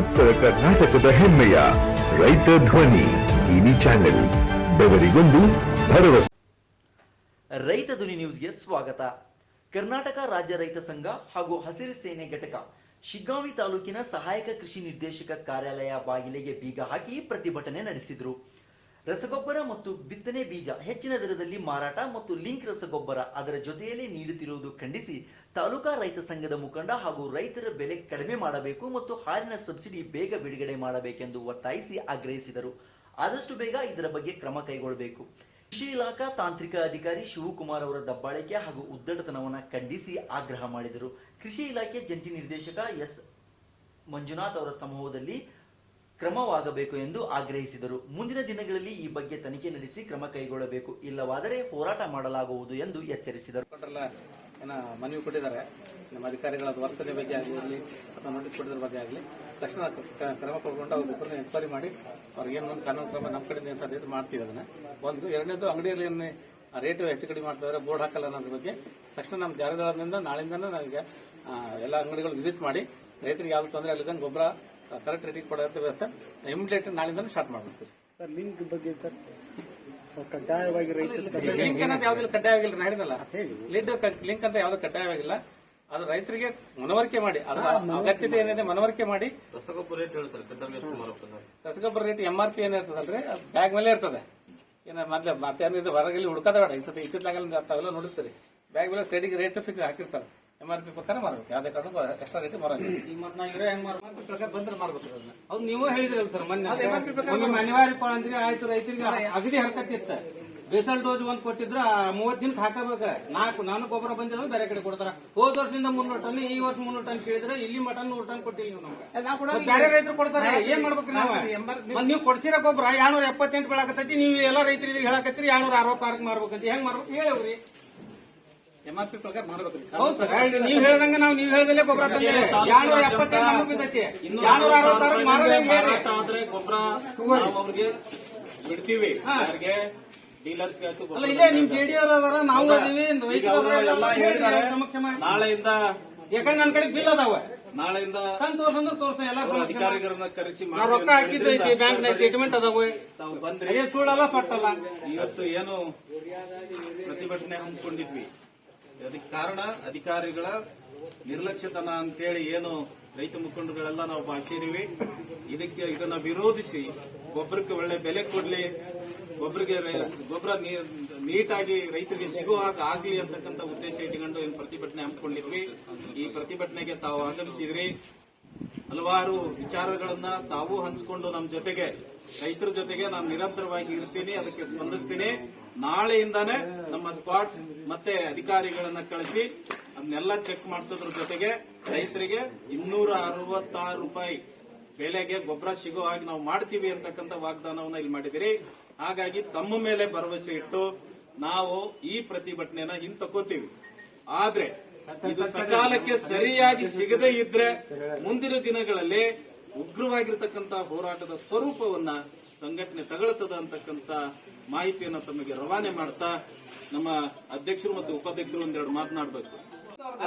ಉತ್ತರ ಕರ್ನಾಟಕದ ಹೆಮ್ಮೆಯ ರೈತ ಧ್ವನಿ ಟಿವಿ ಚಾನೆಲ್, ಬೆವರಿಗೊಂದು ಭರವಸೆ. ರೈತ ಧ್ವನಿ ನ್ಯೂಸ್ಗೆ ಸ್ವಾಗತ. ಕರ್ನಾಟಕ ರಾಜ್ಯ ರೈತ ಸಂಘ ಹಾಗೂ ಹಸಿರು ಸೇನೆ ಘಟಕ, ಶಿಗ್ಗಾಂವಿ ತಾಲೂಕಿನ ಸಹಾಯಕ ಕೃಷಿ ನಿರ್ದೇಶಕ ಕಾರ್ಯಾಲಯ ಬಾಗಿಲಿಗೆ ಬೀಗ ಹಾಕಿ ಪ್ರತಿಭಟನೆ ನಡೆಸಿದರು. ರಸಗೊಬ್ಬರ ಮತ್ತು ಬಿತ್ತನೆ ಬೀಜ ಹೆಚ್ಚಿನ ದರದಲ್ಲಿ ಮಾರಾಟ ಮತ್ತು ಲಿಂಕ್ ರಸಗೊಬ್ಬರ ಅದರ ಜೊತೆಯಲ್ಲಿ ನೀಡುತ್ತಿರುವುದು ಖಂಡಿಸಿ ತಾಲೂಕಾ ರೈತ ಸಂಘದ ಮುಖಂಡ ಹಾಗೂ ರೈತರ ಬೆಲೆ ಕಡಿಮೆ ಮಾಡಬೇಕು ಮತ್ತು ಹಾಲಿನ ಸಬ್ಸಿಡಿ ಬೇಗ ಬಿಡುಗಡೆ ಮಾಡಬೇಕೆಂದು ಒತ್ತಾಯಿಸಿ ಆಗ್ರಹಿಸಿದರು. ಆದಷ್ಟು ಬೇಗ ಇದರ ಬಗ್ಗೆ ಕ್ರಮ ಕೈಗೊಳ್ಳಬೇಕು. ಕೃಷಿ ಇಲಾಖಾ ತಾಂತ್ರಿಕ ಅಧಿಕಾರಿ ಶಿವಕುಮಾರ್ ಅವರ ದಬ್ಬಾಳಿಕೆ ಹಾಗೂ ಉದ್ದಟತನವನ್ನು ಖಂಡಿಸಿ ಆಗ್ರಹ ಮಾಡಿದರು. ಕೃಷಿ ಇಲಾಖೆ ಜಂಟಿ ನಿರ್ದೇಶಕ ಎಸ್ ಮಂಜುನಾಥ್ ಅವರ ಸಮೂಹದಲ್ಲಿ ಕ್ರಮವಾಗಬೇಕು ಎಂದು ಆಗ್ರಹಿಸಿದರು. ಮುಂದಿನ ದಿನಗಳಲ್ಲಿ ಈ ಬಗ್ಗೆ ತನಿಖೆ ನಡೆಸಿ ಕ್ರಮ ಕೈಗೊಳ್ಳಬೇಕು. ಇಲ್ಲವಾದರೆ ಹೋರಾಟ ಮಾಡಲಾಗುವುದು ಎಂದು ಎಚ್ಚರಿಸಿದರು. ಮನವಿ ಕೊಟ್ಟಿದ್ದಾರೆ. ನಮ್ಮ ಅಧಿಕಾರಿಗಳ ವರ್ತನೆ ಬಗ್ಗೆ ಆಗಲಿ, ಅಥವಾ ನೋಟಿಸ್ ಕೊಟ್ಟಿದ್ರ ಬಗ್ಗೆ ಆಗಲಿ, ತಕ್ಷಣ ಕ್ರಮ ಕೈಗೊಂಡು ಅವ್ರ ಒಬ್ಬರನ್ನ ಎನ್ಕ್ವೈರಿ ಮಾಡಿ, ಅವ್ರಿಗೆ ಏನು ಕಾನೂನು ಕ್ರಮ ನಮ್ಮ ಕಡೆಯಿಂದ ಏನು ಸಾಧ್ಯತೆ ಮಾಡ್ತೀವಿ ಅದನ್ನ. ಒಂದು, ಎರಡನೇದು ಅಂಗಡಿಯಲ್ಲಿ ಏನು ರೇಟ್ ಹೆಚ್ಚು ಕಡಿಮೆ ಮಾಡ್ತಿದ್ದಾರೆ, ಬೋರ್ಡ್ ಹಾಕಲ್ಲ ಅನ್ನೋದ್ರ ಬಗ್ಗೆ, ತಕ್ಷಣ ನಮ್ಮ ಜಾರಿದಾರದಿಂದ ನಾಳಿಂದನೂ ನನಗೆ ಎಲ್ಲ ಅಂಗಡಿಗಳು ವಿಸಿಟ್ ಮಾಡಿ, ರೈತರಿಗೆ ಯಾವ ತೊಂದರೆ ಅಲ್ಲಿದ್ದಂಗೆ ಗೊಬ್ಬರ ಕರೆಕ್ಟ್ ರೇಟಿಗೆ ಕೊಡೋ ವ್ಯವಸ್ಥೆ. ಇಮಿಡಿಯೇಟ್ ನಾಳೆಯಿಂದ ಸ್ಟಾರ್ಟ್ ಮಾಡ್ಬಿಡ್ತೀವಿ. ಸರ್ ಲಿಂಕ್ ಬಗ್ಗೆ ಸರ್ ಕಡ್ಡಾಯವಾಗಿ ಲಿಂಕ್ ಅನ್ನೋದು ಯಾವ್ದಿಲ್ಲ ಕಡ್ಡಾಯವಾಗಿಲ್ಲ ನಾನು ಹೇಳಿದಲ್ಲ ಲಿಡ್ ಲಿಂಕ್ ಅಂತ ಯಾವ್ದು ಕಡ್ಡಾಯವಾಗಿಲ್ಲ. ಅದು ರೈತರಿಗೆ ಮನವರಿಕೆ ಮಾಡಿ ಅದರ ಅಗತ್ಯತೆ ಏನಿದೆ ಮನವರಿಕೆ ಮಾಡಿ. ರಸಗೊಬ್ಬರ ರೇಟ್ ಹೇಳಿ ಸರ್ ರಸಗೊಬ್ಬರ ರೇಟ್ ಎಂ ಆರ್ ಪಿ ಏನಿರ್ತದಲ್ರಿ ಬ್ಯಾಗ್ ಮೇಲೆ ಇರ್ತದೆ. ಏನ ಮೊದ್ಲು ಮತ್ತೆ ಏನಿದೆ ಹೊರಗಲ್ಲಿ ಹುಡುಕದ ಬೇಡ. ಈ ಸತಿ ಇತ್ತಿತ್ತಲಾಗಲ್ಲ ತಾವೆಲ್ಲ ನೋಡಿರ್ತೀರಿ. ಬ್ಯಾಗ್ ಮೇಲೆ ಸೈಡಿಗೆ ರೇಟ್ ಫಿಕ್ಸ್ ಹಾಕಿರ್ತಾರೆ. ಎಂ ಆರ್ ಪಿ ಪ್ರಕಾರ ಮಾರ್ಬೇಕು ಯಾವ್ದೇ ಕಾರಣಕ್ಕೂ ಎಕ್ಸ್ಟ್ರಾ ರೇಟ್ ಮಾರಂಗಿಲ್ಲ ಈಗ ಮತ್ತೆ ನಾವು ಇರೋ ಹೆಂಗ್ ಮಾರ್ಬೇಕು ಪ್ರಕಾರ ಬಂದ್ರೆ ಮಾರ್ಬೇಕು ಅದನ್ನ. ಅದು ನೀವು ಹೇಳಿದ್ರಲ್ಲ ಸರ್ ಮೊನ್ನೆ. ಅದು MRP ಪ್ರಕಾರ ಒಮ್ಮೆ ಅನಿವಾರ್ಯಪ್ಪ ಅಂದ್ರೆ ಆಯ್ತು ರೈತರಿಗೆ ಅಗದಿ ಹರಕತ್ತಿತ್ತ ಬೇಸಲ್ ಡೋಸ್ ಒಂದ್ ಕೊಟ್ಟಿದ್ರ ಮೂವತ್ ದಿನಕ್ಕೆ ಹಾಕಬೇಕ. ನಾಲ್ಕು ನಾನು ಗೊಬ್ಬರ ಬಂದಿರೋ ಬೇರೆ ಕಡೆ ಕೊಡ್ತಾರ. ಹೋದ ವರ್ಷದಿಂದ ಮುನ್ನೂರು ಟನ್ ಈ ವರ್ಷ ಮುನ್ನೂರು ಟನ್ ಕೇಳಿದ್ರೆ ಇಲ್ಲಿ ಮಟನ್ ನೂರು ಟನ್ ಕೊಟ್ಟಿಲ್ಲ ನೀವು ನಮ್ಗೆ. ಬೇರೆ ರೈತರು ಕೊಡ್ತಾರೆ. ಏನ್ ಮಾಡ್ಬೇಕು ನಾವು? ನಾವು ನೀವು ಕೊಡ್ಸಿರೋ ಗೊಬ್ಬರ ಎರಡ್ನೂರ ಎಪ್ಪತ್ತೆಂಟು ಬೆಳಕತ್ತಿ ನೀವು ಎಲ್ಲ ರೈತರಿಗೆ ಹೇಳಕತ್ತೀರಿ ಎರಡ್ನೂರ ಅರವತ್ತಾರಕ್ಕೆ ಮಾರ್ಬೇಕಂತ. ಹೆಂಗ್ ಮಾರ್ಬೇಕು ಹೇಳವ್ರಿ ಎಂ ಆರ್ ಪಿ ಪ್ರಕಾರ ಮಾರ್ಬೇಕು ಹೌದು ಸರ್. ಈಗ ನೀವ್ ಹೇಳ್ದಂಗ ನಾವು ನೀವ್ ಹೇಳ್ದಲ್ಲೇ ಗೊಬ್ಬರ ಎರಡ್ನೂರ ನಮಗ್ ಬಿದ್ದೈತಿ? ಎರಡ್ನೂರ ಆದ್ರೆ ಗೊಬ್ಬರ ನಾವು ಅವ್ರಿಗೆ ಬಿಡ್ತೀವಿ. ಡೀಲರ್ಸ್ ಅಲ್ಲ ಇದೇ ನಿಮ್ ಜೆಡಿ ಅವರ ನಾವು ಅದೀವಿ. ನಾಳೆಯಿಂದ ಯಾಕಂದ್ರೆ ನನ್ನ ಕಡೆ ಬಿಲ್ ಅದಾವ. ನಾಳೆಯಿಂದ ತಂದು ತೋರ್ಸಂದ್ರೆ ತೋರ್ಸ ಎಲ್ಲ. ಅಧಿಕಾರಿಗಳನ್ನ ಕರೆಸಿ ನಾ ರೊಕ್ಕ ಹಾಕಿದ್ದು ಐತಿ ಬ್ಯಾಂಕ್ನ ಸ್ಟೇಟ್ಮೆಂಟ್ ಅದಾವ. ತಾವು ಬಂದ್ರೆ. ಸುಳ್ಳಲ್ಲ ಸೊಟ್ಟಲ್ಲ. ಇವತ್ತು ಏನು ಪ್ರತಿಭಟನೆ ಹಮ್ಮಿಕೊಂಡಿದ್ವಿ. ಅದಕ್ಕೆ ಕಾರಣ ಅಧಿಕಾರಿಗಳ ನಿರ್ಲಕ್ಷ್ಯತನ ಅಂತೇಳಿ ಏನು ರೈತ ಮುಖಂಡಗಳೆಲ್ಲ ನಾವು ಭಾಷಿದೀವಿ ಇದಕ್ಕೆ ಇದನ್ನ ವಿರೋಧಿಸಿ ಗೊಬ್ಬರಕ್ಕೆ ಒಳ್ಳೆ ಬೆಲೆ ಕೊಡ್ಲಿ. ಗೊಬ್ಬರಿಗೆ ಗೊಬ್ಬರ ನೀಟಾಗಿ ರೈತರಿಗೆ ಸಿಗುವ ಹಾಗೆ ಆಗ್ಲಿ ಅಂತಕ್ಕಂಥ ಉದ್ದೇಶ ಇಟ್ಕೊಂಡು ಏನು ಪ್ರತಿಭಟನೆ ಹಮ್ಮಿಕೊಂಡಿದ್ವಿ. ಈ ಪ್ರತಿಭಟನೆಗೆ ತಾವು ಆಗಮಿಸಿದ್ರಿ. ಹಲವಾರು ವಿಚಾರಗಳನ್ನ ತಾವು ಹಂಚಿಕೊಂಡು ನಮ್ಮ ಜೊತೆಗೆ, ರೈತರ ಜೊತೆಗೆ ನಾನು ನಿರಂತರವಾಗಿ ಇರ್ತೀನಿ, ಅದಕ್ಕೆ ಸ್ಪಂದಿಸ್ತೀನಿ. ನಾಳೆಯಿಂದಾನೇ ನಮ್ಮ ಸ್ಪಾಟ್ ಮತ್ತೆ ಅಧಿಕಾರಿಗಳನ್ನ ಕಳಿಸಿ ಅದನ್ನೆಲ್ಲ ಚೆಕ್ ಮಾಡಿಸೋದ್ರ ಜೊತೆಗೆ ರೈತರಿಗೆ ಇನ್ನೂರ ಅರವತ್ತಾರು ರೂಪಾಯಿ ಬೆಲೆಗೆ ಗೊಬ್ಬರ ಸಿಗೋ ಹಾಗೆ ನಾವು ಮಾಡ್ತೀವಿ ಅಂತಕ್ಕಂಥ ವಾಗ್ದಾನವನ್ನ ಇಲ್ಲಿ ಮಾಡಿದಿರಿ. ಹಾಗಾಗಿ ತಮ್ಮ ಮೇಲೆ ಭರವಸೆ ಇಟ್ಟು ನಾವು ಈ ಪ್ರತಿಭಟನೆನ ಹಿಂತಕೋತೀವಿ ಆದ್ರೆ ಇದು ಸಕಾಲಕ್ಕೆ ಸರಿಯಾಗಿ ಸಿಗದೇ ಇದ್ರೆ ಮುಂದಿನ ದಿನಗಳಲ್ಲಿ ಉಗ್ರವಾಗಿರ್ತಕ್ಕಂತಹ ಹೋರಾಟದ ಸ್ವರೂಪವನ್ನ ಸಂಘಟನೆ ತಗೊಳ್ತದ ಅಂತಕ್ಕಂತ ಮಾಹಿತಿಯನ್ನು ತಮಗೆ ರವಾನೆ ಮಾಡ್ತಾ ನಮ್ಮ ಅಧ್ಯಕ್ಷರು ಮತ್ತು ಉಪಾಧ್ಯಕ್ಷರು ಒಂದೆರಡು ಮಾತನಾಡಬೇಕು.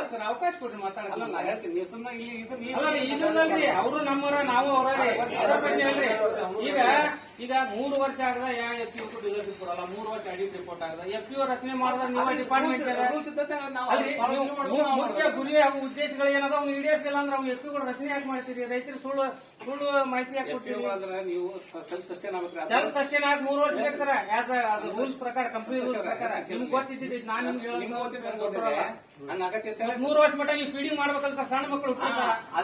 ಸರ್ ಅವಕಾಶ ಕೊಡ್ರಿ ಮಾತಾಡಲ್ಲ ನಾ ಹೇಳ್ತೀನಿ ನೀವು ಸುಮ್ಮನೆ ಇಲ್ಲಿ ಇದು ನೀವು ಅಲ್ಲ ಇದನ್ನಲ್ರಿ ಅವರು ನಮ್ಮವರ ನಾವು ಅವರೇ ಈಗ ಈಗ ಮೂರು ವರ್ಷ ಆಗದ ಯಾ ಎಫ್ ಯು ಡಿಸ್ ಕೊಡಲ್ಲ ಮೂರು ವರ್ಷ ಅಡಿಟ್ ರಿಪೋರ್ಟ್ ಆಗದ. ಎಫ್ ಯು ರಚನೆ ಮಾಡಿದ್ರೆ ನೀವು ಡಿಪಾರ್ಟ್ಮೆಂಟ್ ಮುಖ್ಯ ಗುರಿ ಹಾಗೂ ಉದ್ದೇಶಗಳು ಏನದ ಅವ್ನು ಈಡೇರಿಸಿಲ್ಲ ಅಂದ್ರೆ ಅವ್ನು ಎಫ್ ಯು ರಚನೆ ಯಾಕೆ ಮಾಡ್ತೀರಿ ರೈತರು ಸುಳ್ಳು ಸುಳ್ಳು ಮಾಹಿತಿ ಯಾಕೆ ಅಂದ್ರೆ ನೀವು ಸೆಲ್ಫ್ ಸಸ್ಟೈನ್ ಆಗ್ಬೇಕ್ರಿ ಸೆಲ್ಫ್ ಸಸ್ಟೇನ್ ಆಗಿ ಮೂರು ವರ್ಷ ಬೇಕು ಸರ್ ಆಸ್ ಅದು ರೂಲ್ಸ್ ಪ್ರಕಾರ ಕಂಪನಿ ರೂಲ್ಸ್ ಪ್ರಕಾರ ನಿಮ್ಗೆ ಗೊತ್ತಿದ್ದು ನಾನು ನಿಮ್ಗೆ ನನ್ನ. ಮೂರು ವರ್ಷ ಮಟ್ಟ ನೀವು ಫೀಡಿಂಗ್ ಮಾಡ್ಬೇಕಂತ ಸಣ್ಣ ಮಕ್ಕಳು.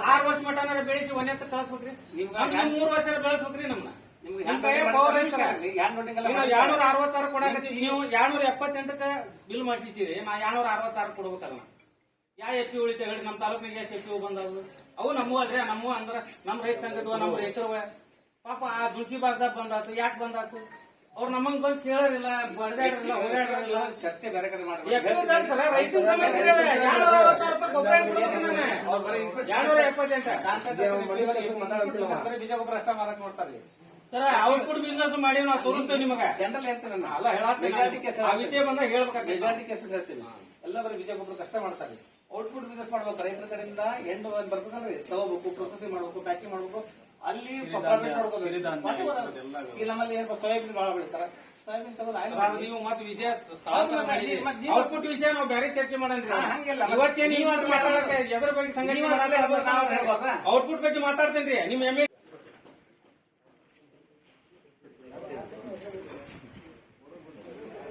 ಆರು ವರ್ಷ ಮಟ್ಟನಾರ ಬೆಳೆಸಿ ಒಂದೇ ಕಳಿಸ್ಬೇಕ್ರಿ ನಿಮ್ಗೆ ಮೂರು ವರ್ಷ ಬೆಳೆಸ್ಬೇಕ್ರಿ ನಮ್ನ ನಿಮ್ಗೆ ನಿಮ್ ಹ್ಯಾಂಡ್ ಕೈಯಾಗ ನೋಡಿಂಗ್ power ಎಲ್ಲ ಐತ್ ಸರ್. ಮಾಡ್ತೀರಿ. ಹ್ಯಾಂಡ್ ನೋಡಿಂಗ್ ಎಲ್ಲ ನೀವು ಮಾಡ್ತೀರಿ. ಎರಡ್ನೂರ ಅರವತ್ತಾರು ಕೊಡಾಕತ್ತಿ ನೀವು ಎರಡ್ನೂರ ಎಪ್ಪತ್ತೆಂಟಕ್ಕ ಬಿಲ್ ಮಾಡಿಸಿರಿ ನಾ ಎರಡ್ನೂರ ಅರವತ್ತಾರು ಕೊಡ್ಬೇಕಲ್ಲ ಯಾ ಎಫ್ ಸಿ ಉಳಿತ ಹೇಳಿ ನಮ್ಮ ತಾಲೂಕಿನಾಗ ಎಷ್ಟು ಎಫ್ ಸಿ ಬಂದವು ಅವು ನಮ್ಮೂ ಅಲ್ರಿ ನಮ್ಮವು ಅಂದ್ರೆ ನಮ್ಮ ರೈತ ಸಂಘದವ ನಮ್ಮ ರೈತರವ ಪಾಪ ಆ ದುಡ್ಸಿ ಭಾಗದಾಗ ಬಂದಾತು ಯಾಕೆ ಬಂದಾತು? ಅವ್ರು ನಮ್ಮಂಗ್ ಬಂದ್ ಕೇಳೋರಿಲ್ಲ ಬಡದಾಡ್ರಿಲ್ಲ ಓಡಾಡ್ರಿಲ್ಲ ಚರ್ಚೆ ಬೇರೆ ಕಡೆ ಮಾಡ್ತಾರೆ ರೈತರ ಸಮಸ್ಯೆ ಎರಡ್ನೂರ ಅರವತ್ತಾರು ರೂಪಾಯಿ ಗೊಬ್ಬರ. ಎರಡ್ನೂರ ಎಪ್ಪತ್ತೆಂಟು ಬೀಜ ಗೊಬ್ಬರ ಅಷ್ಟ ಮಾಡ್ತಾರೆ. ನೋಡ್ತಾರೆ ಸರ ಔಟ್ಪುಟ್ ಬಿಸ್ನೆಸ್ ಮಾಡಿ ನಾವು ತೋರಿಸ್ತೇವೆ ನಿಮಗ. ಜನರಲ್ ಹೇಳ್ತೇನೆ ಅಲ್ಲ ಆ ವಿಷಯ ಬಂದಾಗ ಹೇಳ್ಬೇಕಾಗ್ತದೆ ಎಲ್ಲ ಬರೀ ಬೀಜ ಗೊಬ್ಬರ ಕಷ್ಟ ಮಾಡ್ತಾರೆ. ಔಟ್ಪುಟ್ ಬಿಸ್ನೆಸ್ ಮಾಡ್ಬೇಕು. ರೈತರ ಕಡೆಯಿಂದ ಎಂಡ್ ಬರ್ತದಲ್ರಿ ತಗೋಬೇಕು ಪ್ರೊಸೆಸಿಂಗ್ ಮಾಡ್ಬೇಕು ಪ್ಯಾಕಿಂಗ್ ಮಾಡ್ಬೇಕು. ಅಲ್ಲಿ ಪ್ರಾಫಿಟ್ ಮಾಡ್ಕೋಬೇಕು ನಮ್ಮಲ್ಲಿ ಏನಪ್ಪ ಸೋಯಾಬೀನ್ ಬಹಳ ಬೆಳಿತಾರ. ಸೋಯಾಬೀನ್ ತಗೊಂಡು ನೀವು ಮತ್ತೆ ವಿಷಯ ಔಟ್ಪುಟ್ ವಿಷಯ ನಾವು ಬೇರೆ ಚರ್ಚೆ ಮಾಡಂಗಿಲ್ಲ ಹಾ, ಹಂಗಿಲ್ಲ. ಇವತ್ತೇ ನೀವು ನೀವು ಅದನ್ನ ಮಾತಾಡಕ್ಕೆ ಎದ್ರ ಬಗ್ಗೆ ಸಂಘಟನೆ? ಔಟ್ಪುಟ್ ಬಗ್ಗೆ ಮಾತಾಡ್ತೇನ್ರಿ? ನಿಮ್ ಎಂ